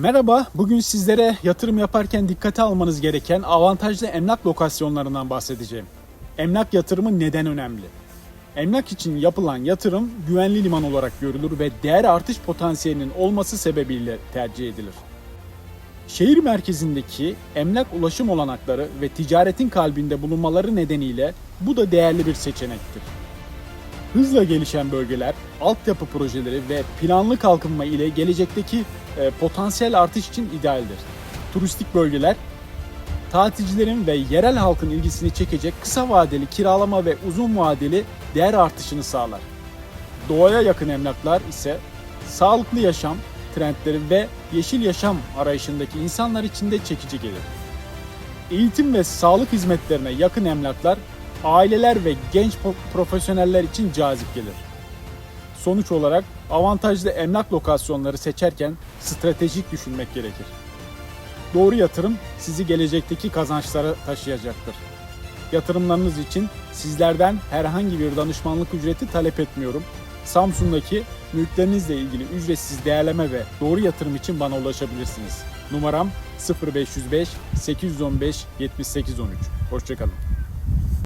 Merhaba, bugün sizlere yatırım yaparken dikkate almanız gereken avantajlı emlak lokasyonlarından bahsedeceğim. Emlak yatırımı neden önemli? Emlak için yapılan yatırım güvenli liman olarak görülür ve değer artış potansiyelinin olması sebebiyle tercih edilir. Şehir merkezindeki emlak ulaşım olanakları ve ticaretin kalbinde bulunmaları nedeniyle bu da değerli bir seçenektir. Hızla gelişen bölgeler, altyapı projeleri ve planlı kalkınma ile gelecekteki potansiyel artış için idealdir. Turistik bölgeler, tatilcilerin ve yerel halkın ilgisini çekecek kısa vadeli kiralama ve uzun vadeli değer artışını sağlar. Doğaya yakın emlaklar ise sağlıklı yaşam trendleri ve yeşil yaşam arayışındaki insanlar için de çekici gelir. Eğitim ve sağlık hizmetlerine yakın emlaklar aileler ve genç profesyoneller için cazip gelir. Sonuç olarak avantajlı emlak lokasyonları seçerken stratejik düşünmek gerekir. Doğru yatırım sizi gelecekteki kazançlara taşıyacaktır. Yatırımlarınız için sizlerden herhangi bir danışmanlık ücreti talep etmiyorum. Samsun'daki mülklerinizle ilgili ücretsiz değerleme ve doğru yatırım için bana ulaşabilirsiniz. Numaram 0505 815 7813. Hoşçakalın.